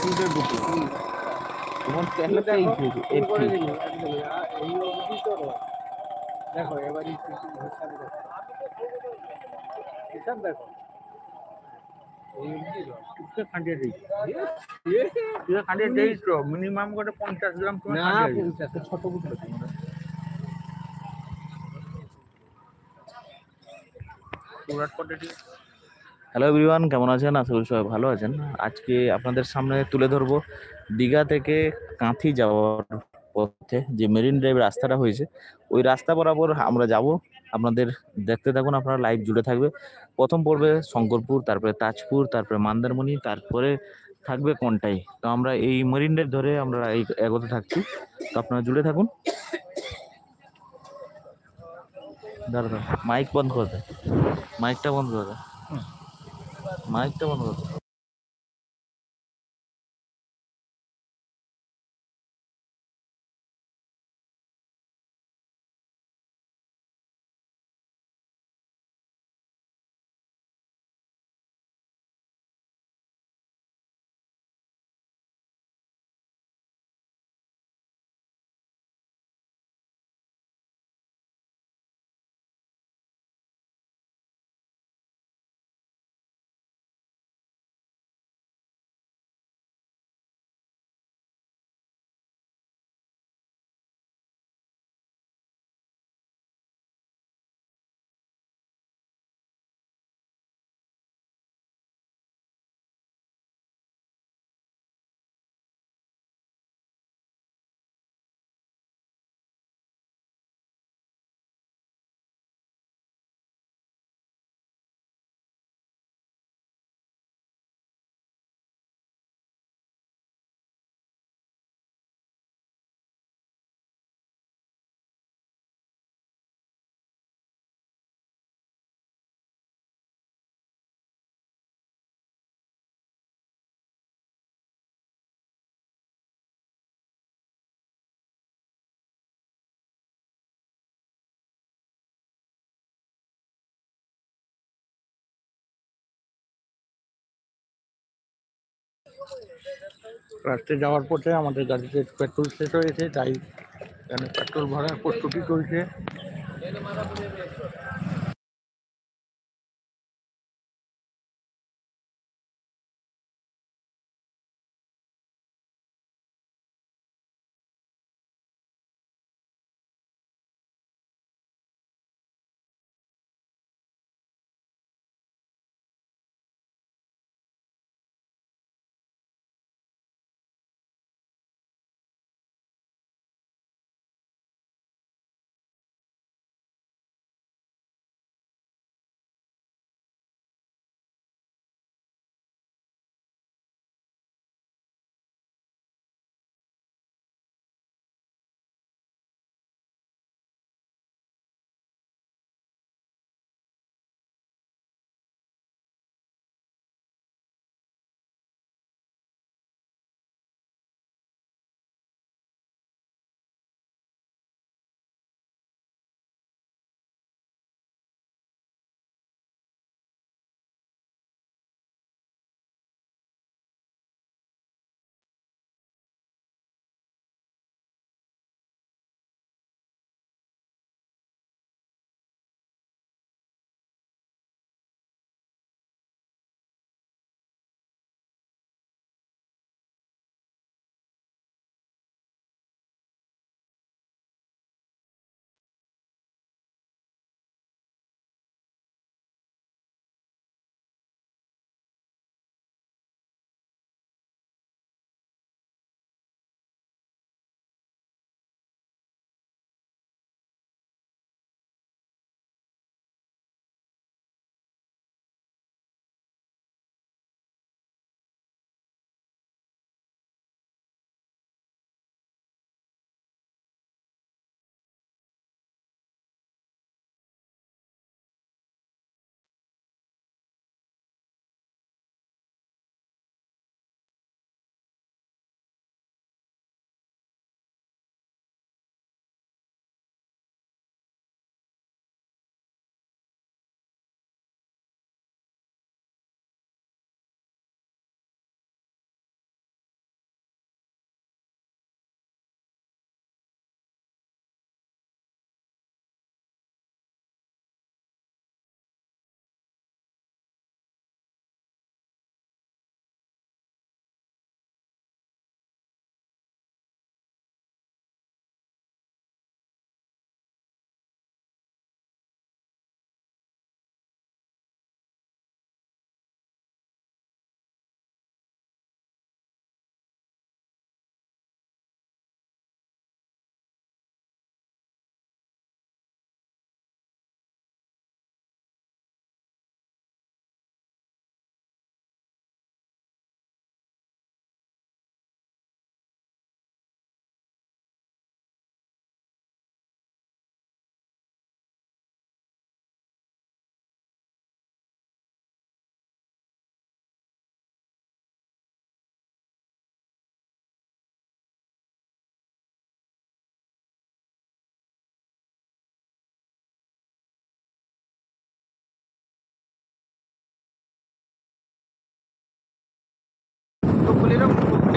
দুটো দুটো তোমার তো এই দেখো এবার হিসাব দেখো। মিনিমাম করে পঞ্চাশ গ্রাম না পঞ্চাশ ছোট বুঝলো তোমরা কোয়ান্টিটি হ্যালো এভরিওয়ান কেমন আছেন? করি সবাই ভালো আছেন। আজকে আপনাদের সামনে তুলে ধরবো দীঘা থেকে কাঁথি যাওয়ার পথে যে মেরিন ড্রাইভ রাস্তাটা হয়েছে। ওই রাস্তা বরাবর আমরা যাব। আপনাদের দেখতে থাকুন, আপনারা লাইভ জুড়ে থাকবে। প্রথম পড়বে শঙ্করপুর, তারপরে তাজপুর, তারপরে মন্দারমণি, তারপরে থাকবে কোনটাই? তো আমরা এই মেরিন ড্রাইভ ধরে আমরা এই এগোতে থাকছি। তো আপনারা জুড়ে থাকুন। দাঁড়া মাইক বন্ধ করে দে মাইকটা বন্ধ করে দে মাইকটা বন্ধ করে দে রাস্তায় যাওয়ার পথে আমাদের গাড়িতে পেট্রোল শেষ হয়েছে, তাই এখানে পেট্রোল ভরার প্রস্তুতি চলছে।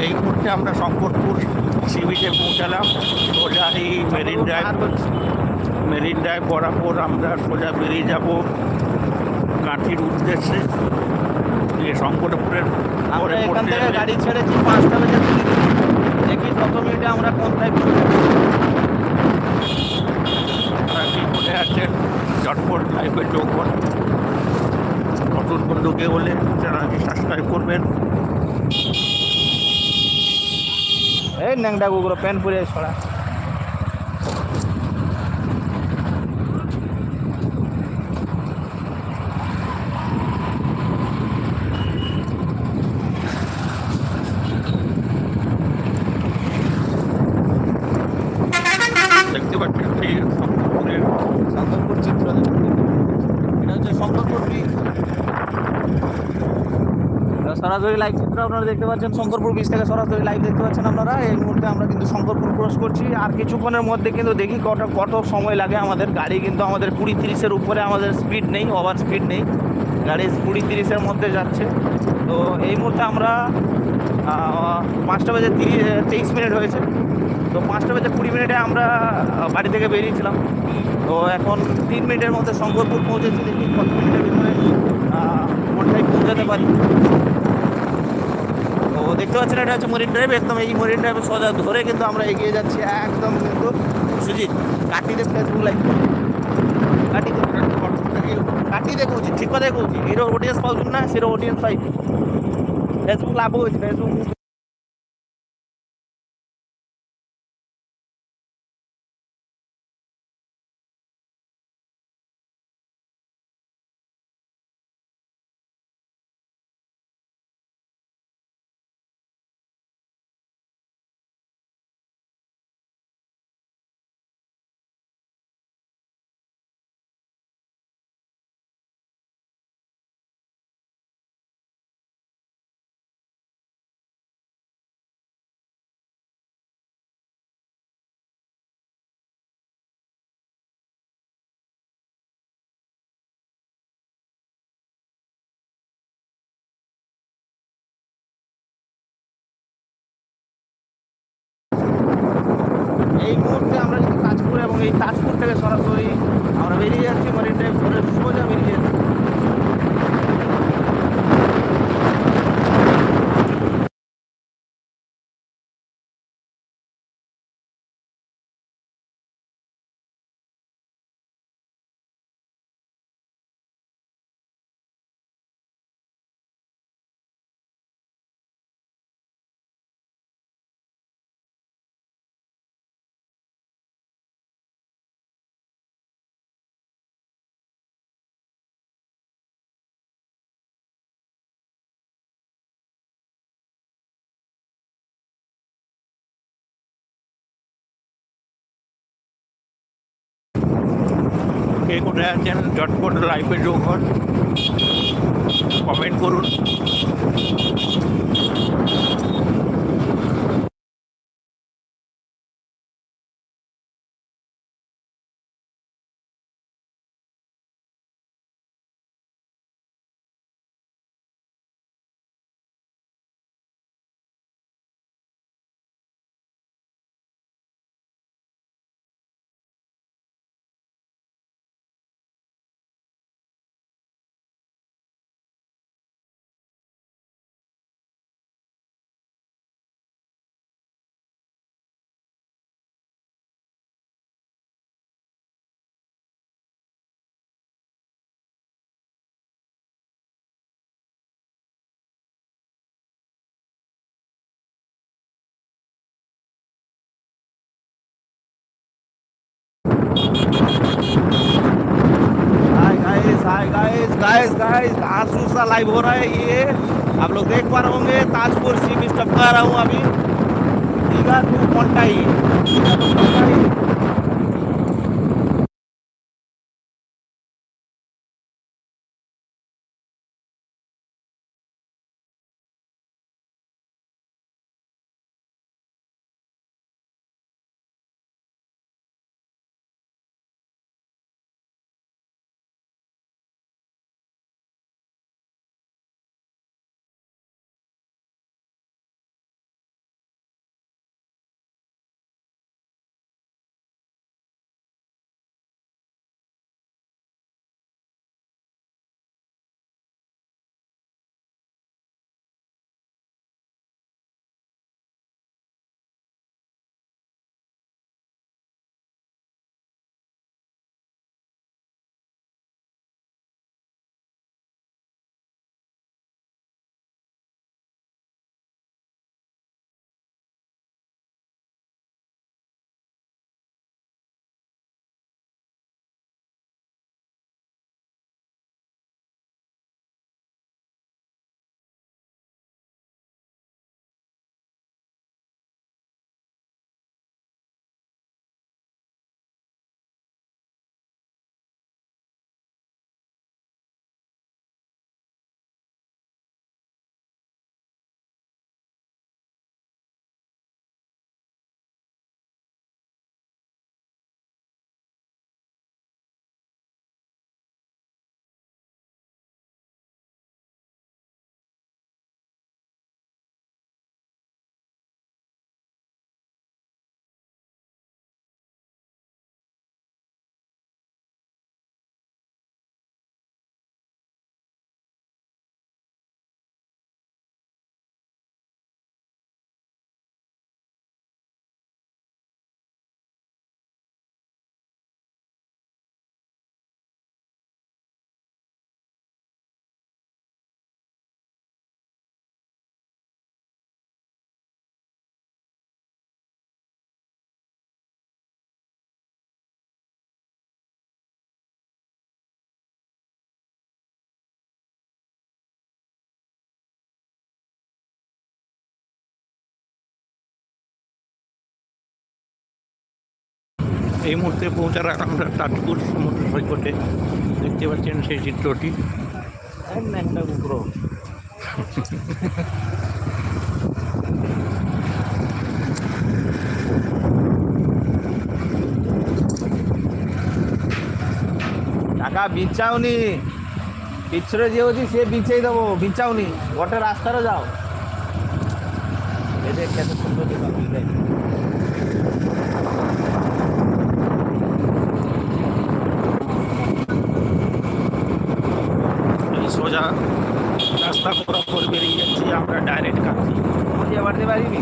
এই মুহূর্তে আমরা শঙ্করপুর সি বিচে পৌঁছালাম। সোজা এই মেরিন ড্রাইভ। মেরিন ড্রাইভ বরাবর আমরা সোজা বেরিয়ে যাব কাঁথির উদ্দেশ্যে। শঙ্করপুরের আমরা এখান থেকে গাড়ি ছেড়েছি পাঁচটা বেজে দেখি কত মিনিটে আমরা আপনারা কি মনে আছেন? চটপট লাইফে যোগ করুন। নতুন বন্ধুকে হলে চ্যানেলটি সাবস্ক্রাইব করবেন। এই ন্যাংটা গুগুলো প্যান্ট পরে ছড়া। সরাসরি লাইভ চিত্র আপনারা দেখতে পাচ্ছেন শঙ্করপুর ব্রিজ থেকে সরাসরি লাইভ দেখতে পাচ্ছেন আপনারা। এই মুহূর্তে আমরা কিন্তু শঙ্করপুর ক্রস করছি। আর কিছুক্ষণের মধ্যে কিন্তু দেখি কত কত সময় লাগে আমাদের। গাড়ি কিন্তু আমাদের কুড়ি তিরিশের উপরে আমাদের স্পিড নেই ওভার স্পিড নেই। গাড়ি কুড়ি তিরিশের মধ্যে যাচ্ছে। তো এই মুহূর্তে আমরা পাঁচটা বাজে তিরিশ, তেইশ মিনিট হয়েছে। তো পাঁচটা বাজে কুড়ি মিনিটে আমরা বাড়ি থেকে বেরিয়েছিলাম। তো এখন তিন মিনিটের মধ্যে শঙ্করপুর পৌঁছেছি। দেখি কত মিনিটের ভিতরে কোনটায় পৌঁছাতে পারি। দেখতে পাচ্ছেন, এটা হচ্ছে মরিন ড্রাইভ। একদম এই মরিন ড্রাইভে সোজা ধরে কিন্তু আমরা এগিয়ে যাচ্ছি। একদম কিন্তু সুজিত কাটিতে ফেসবুক লাইভ কাটিতে কাটিতে কৌছি ঠিক কথাই কৌছি এর অডিয়েন্স পাওয়া না সেটা অডিয়েন্স পাই ফেসবুক লাভ হয়েছে ফেসবুক এই তাজপুর থেকে সরাসরি আমরা বেরিয়ে যাচ্ছি কে কোথায় আছেন? ঝটপট লাইফে যোগ হন। কমেন্ট করুন। गाइस गाइस गाइस आँसू सा लाइव हो रहा है ये। आप लोग देख पा रहे होंगे, ताजपुर सी बीच टपका रहा हूँ अभी दीघा टू कोंटाई এই মুহূর্তে পৌঁছার আমরা তাজপুর সমুদ্র সৈকতে দেখতে পাচ্ছেন সেই চিত্রটি। একটা কুকুরো কাকা বিচ্ছাওনি পিছরে যে হচ্ছে সে বিছেই দেবো বিচ্ছাওনি গোটে রাস্তারে যাও। এদের খেতে সুন্দর দিবা বুঝলে এই সোজা রাস্তা বরাবর বেরিয়ে যাচ্ছি আমরা ডাইরেক্ট কাছি বাড়তে পারিবি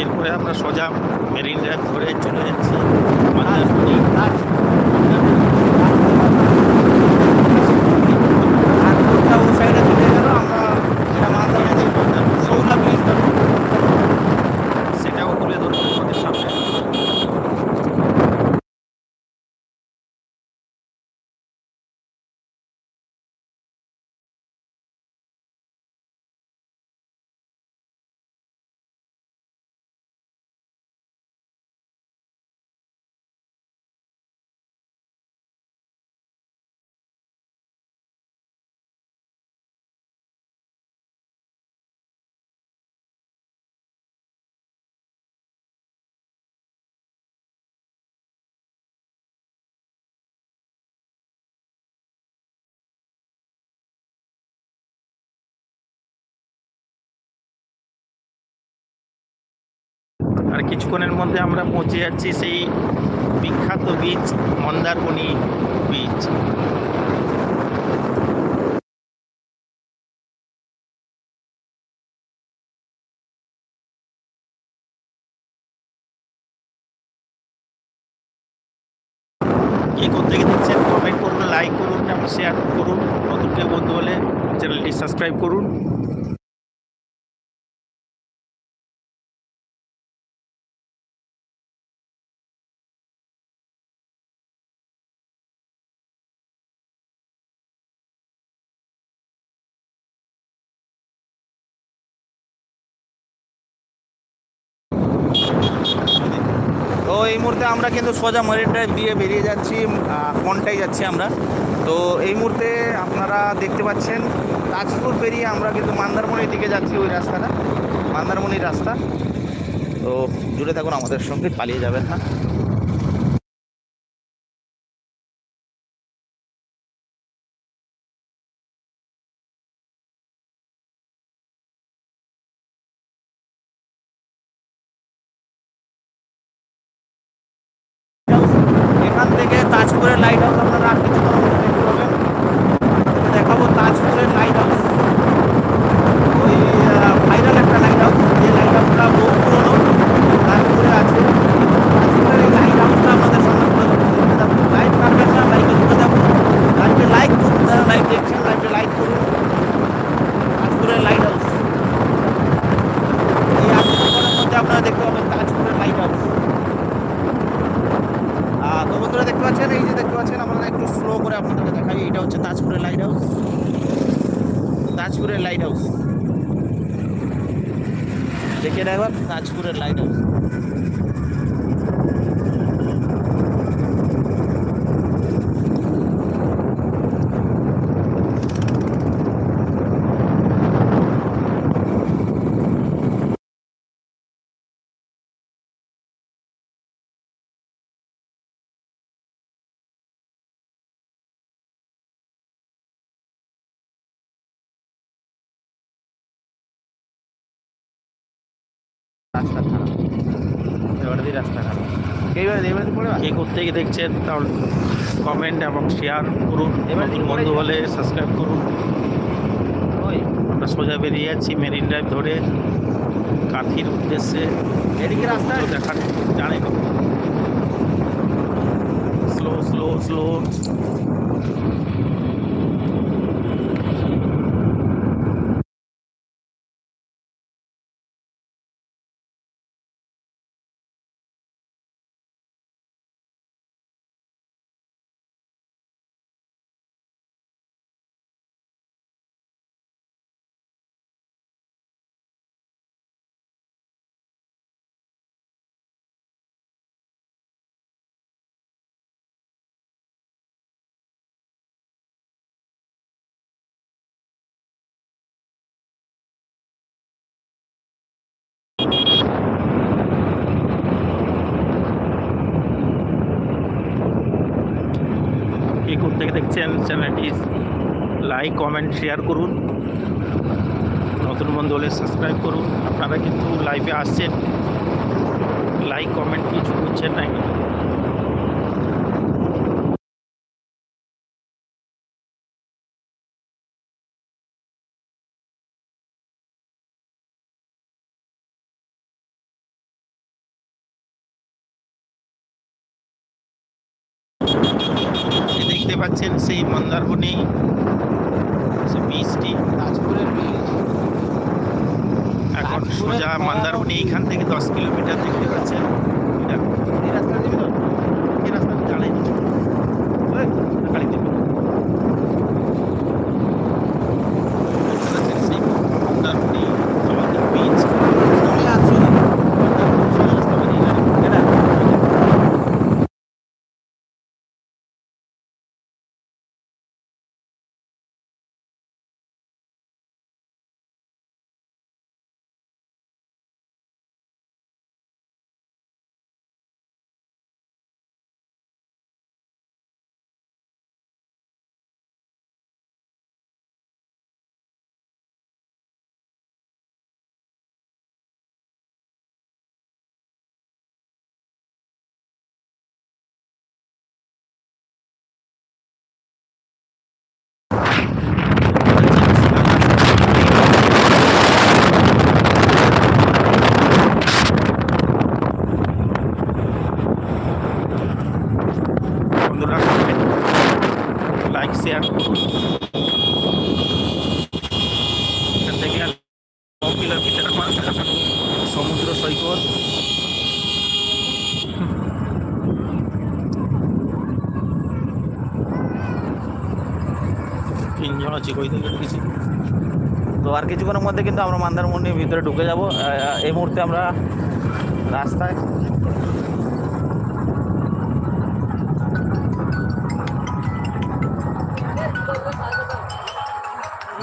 এরপরে আমরা সোজা মেরিন ড্রাইভ ধরে চলে যাচ্ছি মন্দারমণি আর রোডটা ওই সাইডে চলে গেল আমরা এটা মাথা ঠিক আছে, মন্দারমণি। সৌলা ব্রিজ ধরবো সেটাও তুলে ধরবো আমাদের সামনে আর কিছুক্ষণের মধ্যে আমরা পৌঁছে যাচ্ছি সেই বিখ্যাত বীচ, মন্দারমণি বীচ। কে কোথেকে দেখছেন কমেন্ট করুন লাইক করুন, এবং শেয়ার করুন। নতুন কেউ বন্ধু হলে চ্যানেলটি সাবস্ক্রাইব করুন। তো এই মুহূর্তে আমরা কিন্তু সোজা মরিন ড্রাইভ দিয়ে বেরিয়ে যাচ্ছি কনটাই যাচ্ছি আমরা। তো এই মুহূর্তে আপনারা দেখতে পাচ্ছেন, তাজপুর পেরিয়ে আমরা কিন্তু মান্দারমণির দিকে যাচ্ছি ওই রাস্তাটা, মান্দারমণির রাস্তা। তো জুড়ে থাকুন আমাদের সঙ্গে, পালিয়ে যাবেন না এখান থেকে তাজপুরের লাইট হাউস আপনারা আর কিছু দেখতে পাবেন হচ্ছে তাজপুরের লাইট হাউস তাজপুরের লাইট হাউস দেখে না একবার তাজপুরের লাইট হাউস রাস্তা খারাপ এবার দিয়ে রাস্তা খারাপ এইবার এবার পড়ে কে কোথেকে দেখছেন তাহলে কমেন্ট এবং শেয়ার করুন। এবার বন্ধু? হলে সাবস্ক্রাইব করুন। ওই। আমরা সোজা বেরিয়ে যাচ্ছি মেরিন ড্রাইভ ধরে। কাঁথির উদ্দেশ্যে। এদিকে রাস্তা দেখান জানি স্লো স্লো স্লো কে দেখছেন চ্যানেলটি লাইক কমেন্ট শেয়ার করুন। নতুন বন্ধু হলে সাবস্ক্রাইব করুন। আপনারা কিন্তু লাইভে আসছেন। লাইক কমেন্ট কিছু করছেন না কিন্তু এই দেখতে পাচ্ছেন সেই মন্দারমণি সে বীজটি। তাজপুরের ব্রিজ এখন সোজা মন্দারমণি এইখান থেকে দশ কিলোমিটার দেখতে পাচ্ছেন এই রাস্তা তো এই রাস্তা ওই, গাড়ি দেবে সেই মন্দারবনি আমাদের বীজ চলে আসছো না রাস্তা বেরিয়ে গেল। এটা বন্ধুরা লাইক শেয়ার করুন এখান থেকে আর ন কিলোমিটার আমার সমুদ্র সৈকত তিনজন আছে কই থেকে কিছু তো আর কিছুক্ষণের মধ্যে কিন্তু আমরা মন্দারমণির ভিতরে ঢুকে যাব। এই মুহূর্তে আমরা রাস্তায়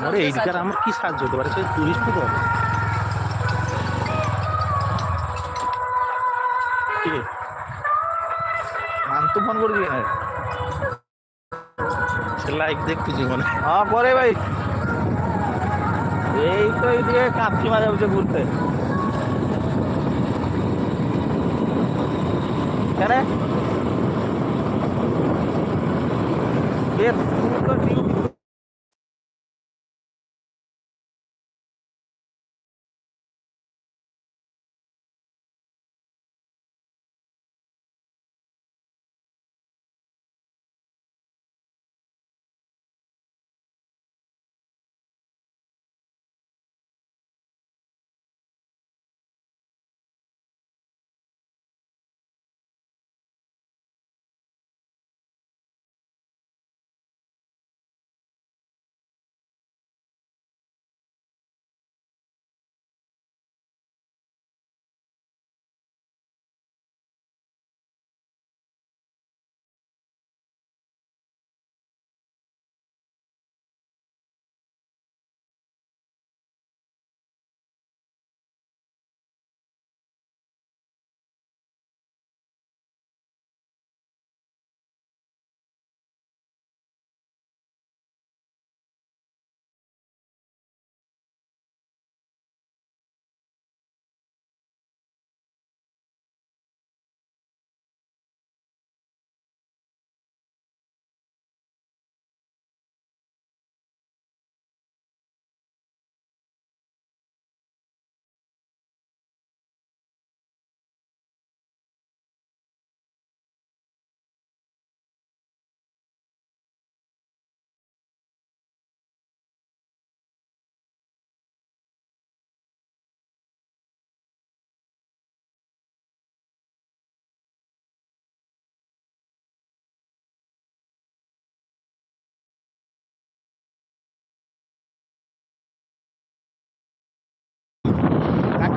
আরে এইদিকার আমার কি সাহায্য হতে পারে? সেই টুরিস্ট তো কি রে? মান্তু ফোন করবি? না সে লাইভ দেখতেছি মানে হ্যাঁ পরে ভাই। এই তো এইদিকে কাঁচি মাঝে হচ্ছে ঘুরতে। কেন?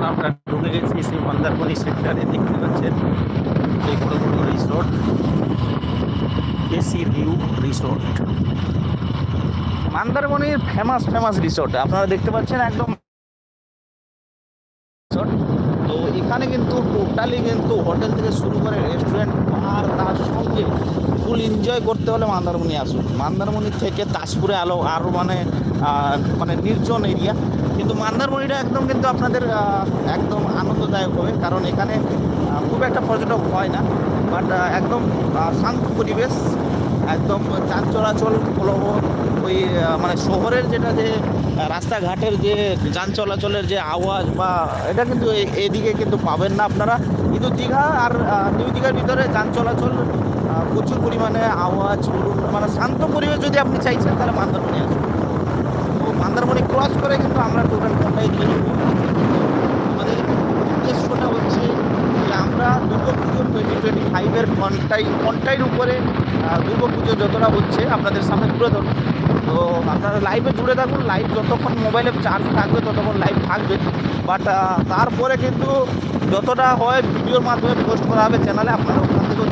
আমরা ঢুকে গেছি সেই মন্দারমণি সেক্টরে দেখতে পাচ্ছেন এই বড় বড় রিসোর্ট এসি ভিউ রিসোর্ট মন্দারমণির ফেমাস ফেমাস রিসোর্ট আপনারা দেখতে পাচ্ছেন একদম resort। তো এখানে কিন্তু টোটালি কিন্তু হোটেল থেকে শুরু করে রেস্টুরেন্ট আর তার সঙ্গে ফুল এনজয় করতে হলে মন্দারমণি আসুন। মন্দারমণি থেকে তাজপুরে আলো আরও মানে মানে নির্জন এরিয়া কিন্তু মন্দারমণিটা একদম কিন্তু আপনাদের একদম আনন্দদায়ক হবে, কারণ এখানে খুব একটা পর্যটক হয় না বাট একদম শান্ত পরিবেশ, একদম যান চলাচল কোলাহল ওই মানে শহরের যেটা যে রাস্তাঘাটের যে যান চলাচলের যে আওয়াজ বা এটা কিন্তু এদিকে কিন্তু পাবেন না আপনারা। কিন্তু দীঘা আর নিউ দীঘার ভিতরে যান চলাচল প্রচুর পরিমাণে আওয়াজ মানে শান্ত পরিবেশ যদি আপনি চাইছেন, তাহলে মন্দারমণি আসুন। তো মন্দারমণি ক্রস করে কিন্তু আমরা টোটাল কোনটাই দিয়ে দেবো আমাদের উদ্দেশ্যটা হচ্ছে যে আমরা দুর্গা পুজো টোয়েন্টি টোয়েন্টি ফাইভের ঘন্টাই ঘন্টাইয়ের উপরে দুর্গা পুজো যতটা হচ্ছে আপনাদের সামনে তুলে ধরুন তো আপনারা লাইভে জুড়ে থাকুন লাইভ যতক্ষণ মোবাইলে চার্জ থাকবে ততক্ষণ লাইভ থাকবে। বাট তারপরে কিন্তু যতটা হয় ভিডিওর মাধ্যমে পোস্ট করা হবে চ্যানেলে আপনারা ওখান থেকেও